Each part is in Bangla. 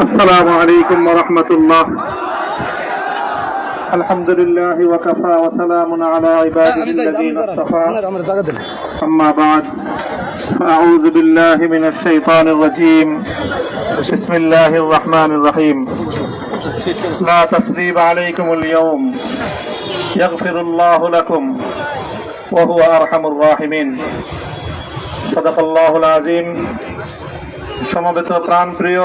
السلام عليكم ورحمة الله الحمد لله وكفى وسلام على عباده الذين اصطفى আমার জায়গা দেন أما بعد فأعوذ بالله من الشيطان الرجيم بسم الله الرحمن الرحيم لا تسريب عليكم اليوم يغفر الله لكم وهو أرحم الراحمين صدق الله العظيم সমবেত প্রাণ প্রিয়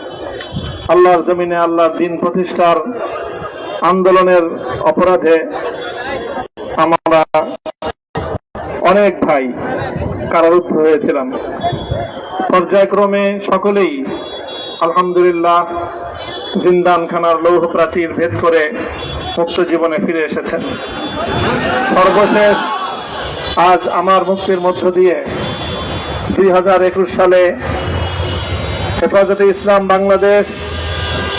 আল্লাহর জমিনে আল্লাহর দিন প্রতিষ্ঠার আন্দোলনের অপরাধে আমরা অনেক ভাই কারারুদ্ধ হয়েছিলাম। পর্যায়ক্রমে সকলেই আলহামদুলিল্লাহ জিন্দানখানার লৌহ প্রাচীর ভেদ করে মুক্ত জীবনে ফিরে এসেছেন। সর্বশেষ আজ আমার মুক্তির মধ্য দিয়ে দুই হাজার একুশ সালে হেফাজতে ইসলাম বাংলাদেশ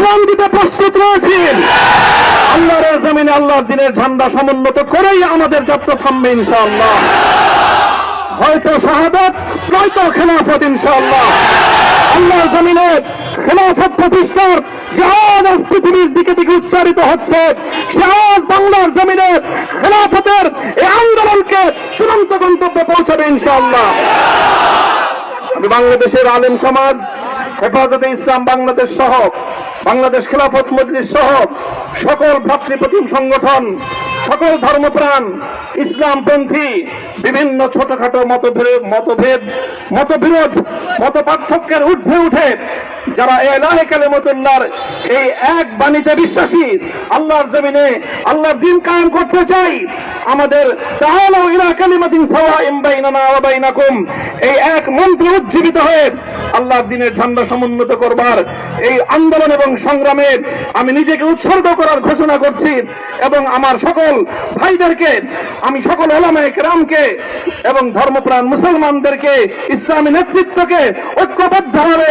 জীবন দিতে প্রস্তুত রয়েছি। আল্লাহর জমিনে আল্লাহর দিনের ঝান্ডা সমুন্নত করেই আমাদের যাত্রা থামবে ইনশাআল্লাহ। হয়তো শাহাদাত, নয়তো খেলাফত ইনশাআল্লাহ। আল্লাহর জমিনে খেলাফত প্রতিষ্ঠার জাহাজ পৃথিবীর দিকে দিকে উচ্চারিত হচ্ছে। জাহাজ বাংলার জমিনে খেলাফতের এই আন্দোলনকে চূড়ান্ত গন্তব্যে পৌঁছাবে ইনশাআল্লাহ। আমি বাংলাদেশের আলেম সমাজ, হেফাজতে ইসলাম বাংলাদেশ সহ বাংলাদেশ খেলাফত মজলিস সহ সকল ভাতৃপ্রতিম সংগঠন, সকল ধর্মপ্রাণ, ইসলামপন্থী, বিভিন্ন ছোটখাটো মতভেদ মতভেদ, মতবিরোধ মত পার্থক্যের ঊর্ধ্বে উঠে যারা এলাহে কালেমতুল্লাহর এই এক বাণীতে বিশ্বাসী, আল্লাহর জমিনে আল্লাহর দিন কায়েম করতে চাই। আমাদের তাহলেও ইলা কালিমাতিন সাওয়াইম বাইনানা ওয়া বাইনাকুম। এই এক মন্ত্র উজ্জীবিত হয়ে আল্লাহর দিনের ঝান্ডা সমুন্নত করবার এই আন্দোলন এবং সংগ্রামে আমি নিজেকে উৎসর্গ করার ঘোষণা করছি এবং আমার সকল ভাইদেরকে, আমি সকল ওলামায়ে কেরামকে এবং ধর্মপ্রাণ মুসলমানদেরকে, ইসলামী নেতৃত্বকে ঐক্যবদ্ধভাবে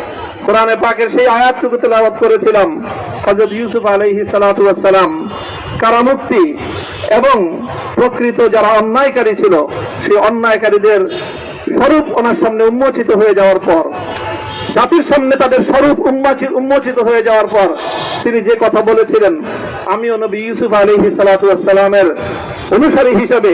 কোরআনে পাকের সেই আয়াতটুকু তেলাওয়াত করেছিলাম, হযরত ইউসুফ সালাতু ওয়াসসালাম, কারামুক্তি এবং প্রকৃত যারা অন্যায়কারী ছিল, সেই অন্যায়কারীদের স্বরূপ ওনার সামনে উন্মোচিত হয়ে যাওয়ার পর, জাতির সামনে তাদের স্বরূপ উন্মোচিত হয়ে যাওয়ার পর তিনি যে কথা বলেছিলেন, আমিও নবী ইউসুফ আলাইহি সালাতু ওয়াসসালামের অনুসারী হিসেবে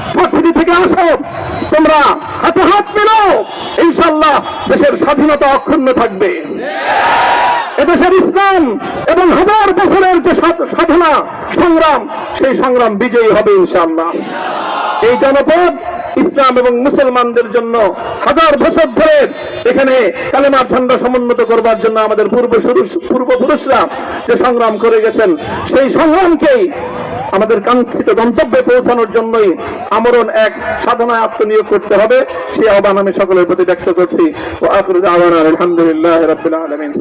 ভার্সিটি থেকে আসো। তোমরা হাতে হাত মেলাও ইনশাল্লাহ দেশের স্বাধীনতা অক্ষুণ্ণ থাকবে। এদেশের ইসলাম এবং হাজার বছরের যে সাধনা, সংগ্রাম, সেই সংগ্রাম বিজয়ী হবে ইনশাল্লাহ এই জনপদ ইসলাম এবং মুসলমানদের জন্য হাজার বছর ধরে এখানে কালেমার ঝান্ডা সমুন্নত করবার জন্য আমাদের পূর্ব পূর্বপুরুষরা যে সংগ্রাম করে গেছেন সেই সংগ্রামকেই আমাদের কাঙ্ক্ষিত গন্তব্যে পৌঁছানোর জন্যই আমরণ এক সাধনায় আত্মনিয়োগ করতে হবে সেই আহ্বান আমি সকলের প্রতি ব্যক্ত করছি ও আখরুদ আহ্বান আলহামদুলিল্লাহ রবিল আলমিন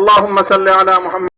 اللهم صل على محمد